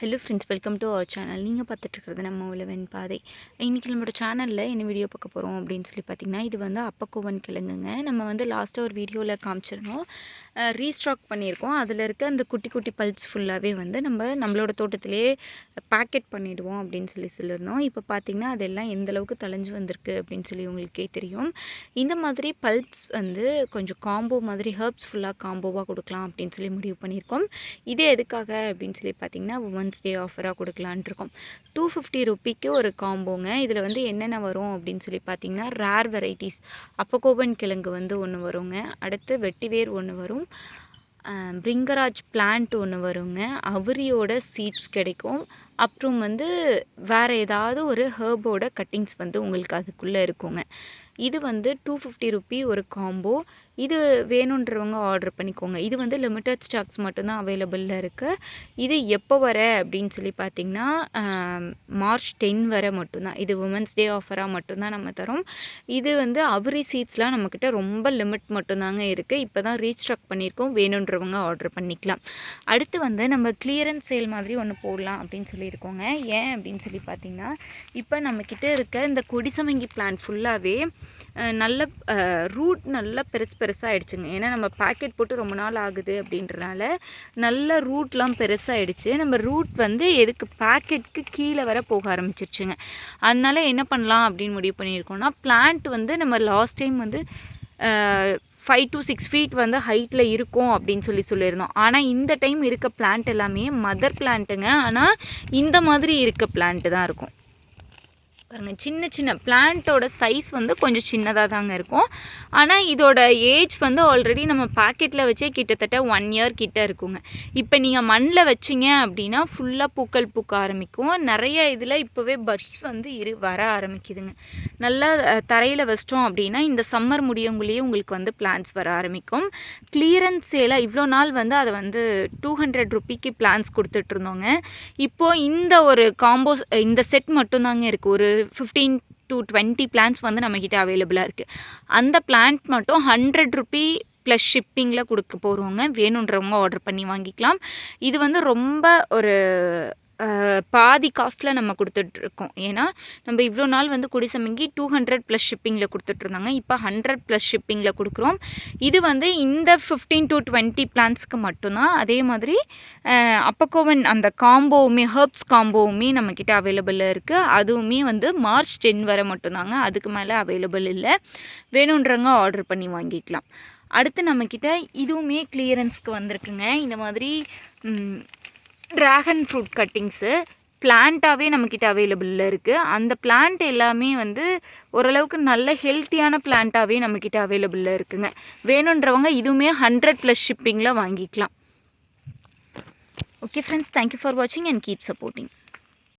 Hello friends welcome to our channel நீங்கள் பார்த்துட்ருக்கிறது நம்ம உழவன் பாதை. இன்றைக்கி நம்மளோட சேனலில் என்ன வீடியோ பார்க்க போகிறோம் அப்படின்னு சொல்லி பார்த்தீங்கன்னா இது வந்து அப்பக்கோவன் கிழங்குங்க. நம்ம வந்து லாஸ்ட்டாக ஒரு வீடியோவில் காமிச்சிருந்தோம். ரீஸ்டாக் பண்ணியிருக்கோம். அதில் இருக்க அந்த குட்டி குட்டி பல்ப்ஸ் ஃபுல்லாகவே வந்து நம்ம நம்மளோட தோட்டத்திலே பேக்கெட் பண்ணிவிடுவோம் அப்படின்னு சொல்லி சொல்லியிருந்தோம் இப்போ பார்த்திங்கன்னா அதெல்லாம் எந்தளவுக்கு தலைஞ்சு வந்திருக்கு அப்படின்னு சொல்லி உங்களுக்கே தெரியும். இந்த மாதிரி பல்ப்ஸ் வந்து கொஞ்சம் காம்போ மாதிரி ஹர்ப்ஸ் ஃபுல்லாக காம்போவாக கொடுக்கலாம் அப்படின்னு சொல்லி முடிவு பண்ணியிருக்கோம். இது எதுக்காக அப்படின்னு சொல்லி பார்த்தீங்கன்னா உமன்ஸ் டே ஆஃபராக கொடுக்கலான் இருக்கோம் டூ ஃபிஃப்டி ருப்பிக்கு ஒரு காம்போங்க. இதில் வந்து என்னென்ன வரும் அப்படின்னு சொல்லி பார்த்தீங்கன்னா ரேர் வெரைட்டிஸ் அப்பகோபன் கிழங்கு வந்து ஒன்று வருங்க. அடுத்து வெட்டிவேர் ஒன்று வரும். பிரிங்கராஜ் பிளான்ட் ஒன்று வருங்க. அவரியோட சீட்ஸ் கிடைக்கும். அப்புறம் வந்து வேறு ஏதாவது ஒரு ஹேர்போட கட்டிங்ஸ் வந்து உங்களுக்கு அதுக்குள்ளே இருக்குங்க. இது வந்து டூ ஃபிஃப்டி ருப்பி ஒரு காம்போ. இது வேணுன்றவங்க ஆர்டர் பண்ணிக்கோங்க. இது வந்து லிமிட்டட் ஸ்டாக்ஸ் மட்டும்தான் அவைலபிளில் இருக்குது இது எப்போ வர அப்படின்னு சொல்லி பார்த்திங்கன்னா மார்ச் டென் வரை மட்டும்தான். இது உமன்ஸ் டே ஆஃபராக மட்டும்தான் நம்ம தரோம். இது வந்து அவரி சீட்ஸ்லாம் நம்மக்கிட்ட ரொம்ப லிமிட் மட்டும்தாங்க இருக்குது இப்போ தான் ரீஸ்டாக் பண்ணியிருக்கோம். வேணுன்றவங்க ஆர்டர் பண்ணிக்கலாம். அடுத்து வந்து நம்ம கிளியரன்ஸ் சேல் மாதிரி ஒன்று போடலாம் அப்படின்னு சொல்லி இருக்கோங்க. ஏன் அப்படின்னு சொல்லி பார்த்திங்கன்னா இப்போ நம்மக்கிட்ட இருக்க இந்த கொடிசமங்கி பிளான் ஃபுல்லாகவே நல்ல ரூட் நல்லா பெருசு பெருசாக ஆகிடுச்சுங்க ஏன்னா நம்ம பேக்கெட் போட்டு ரொம்ப நாள் ஆகுது அப்படின்றனால நல்ல ரூட்லாம் பெருசாகிடுச்சு நம்ம ரூட் வந்து எதுக்கு பேக்கெட்டுக்கு கீழே வர போக ஆரம்பிச்சிருச்சுங்க. அதனால என்ன பண்ணலாம் அப்படின்னு முடிவு பண்ணியிருக்கோம்னா பிளான்ட் வந்து நம்ம லாஸ்ட் டைம் வந்து ஃபைவ் டு சிக்ஸ் ஃபீட் வந்து ஹைட்டில் இருக்கும் அப்படின்னு சொல்லி சொல்லியிருந்தோம். ஆனால் இந்த டைம் இருக்க பிளான்ட் எல்லாமே மதர் பிளான்ட்டுங்க ஆனால் இந்த மாதிரி இருக்க பிளான்ட்டு தான் இருக்கும். பாருங்கள் சின்ன சின்ன. பிளான்ட்டோட சைஸ் வந்து கொஞ்சம் சின்னதாக தாங்க இருக்கும். ஆனால் இதோட ஏஜ் வந்து ஆல்ரெடி நம்ம பாக்கெட்டில் வச்சே கிட்டத்தட்ட ஒன் இயர் கிட்ட இருக்குங்க. இப்போ நீங்கள் மண்ணில் வச்சிங்க அப்படின்னா ஃபுல்லாக பூக்கள் பூக்க ஆரம்பிக்கும். நிறைய இதில் இப்போவே பட்ஸ் வந்து இரு வர ஆரம்பிக்குதுங்க. நல்லா தரையில் வச்சிட்டோம் அப்படின்னா இந்த சம்மர் முடியவங்களையே உங்களுக்கு வந்து பிளான்ஸ் வர ஆரம்பிக்கும். கிளியரன்ஸ் சேலாக இவ்வளோ நாள் வந்து அதை வந்து டூ ஹண்ட்ரட் ருப்பிக்கு பிளான்ஸ் கொடுத்துட்ருந்தோங்க இப்போது இந்த ஒரு காம்போஸ் இந்த செட் மட்டும்தாங்க இருக்குது ஒரு ஃபிஃப்டீன் டு டுவெண்ட்டி பிளான்ஸ் வந்து நம்மக்கிட்ட அவைலபிளாக இருக்குது அந்த பிளான்ட் மட்டும் ஹண்ட்ரட் ருபி ப்ளஸ் ஷிப்பிங்கில் கொடுக்க போகிறவங்க வேணுன்றவங்க ஆர்டர் பண்ணி வாங்கிக்கலாம். இது வந்து ரொம்ப ஒரு பாதி காஸ்ட்டில் நம்ம கொடுத்துட்ருக்கோம். ஏன்னா நம்ம இவ்வளோ நாள் வந்து குடிசமங்கி டூ ஹண்ட்ரட் ப்ளஸ் ஷிப்பிங்கில் கொடுத்துட்ருந்தாங்க. இப்போ ஹண்ட்ரட் ப்ளஸ் ஷிப்பிங்கில் கொடுக்குறோம். இது வந்து இந்த ஃபிஃப்டீன் டு டுவெண்ட்டி பிளான்ஸ்க்கு மட்டும்தான். அதே மாதிரி அப்பக்கோவன் அந்த காம்போவுமே ஹர்ப்ஸ் காம்போவுமே நம்மக்கிட்ட அவைலபிளில் இருக்குது அதுவுமே வந்து மார்ச் டென் வரை மட்டும்தாங்க. அதுக்கு மேலே அவைலபிள் இல்லை. வேணுன்றவங்க ஆர்டர் பண்ணி வாங்கிக்கலாம். அடுத்து நம்மக்கிட்ட இதுவுமே கிளியரன்ஸ்க்கு வந்திருக்குங்க. இந்த மாதிரி ட்ராகன் ஃப்ரூட் கட்டிங்ஸு பிளான்ட்டாகவே நம்மக்கிட்ட அவைலபிளில் இருக்குது அந்த பிளான்ட் எல்லாமே வந்து ஓரளவுக்கு நல்ல ஹெல்த்தியான பிளான்ட்டாகவே நம்மக்கிட்ட அவைலபிளில் இருக்குங்க. வேணுன்றவங்க இதுவுமே ஹண்ட்ரட் ப்ளஸ் ஷிப்பிங்கில் வாங்கிக்கலாம். Okay friends thank you for வாட்சிங் அண்ட் கீப் சப்போர்ட்டிங்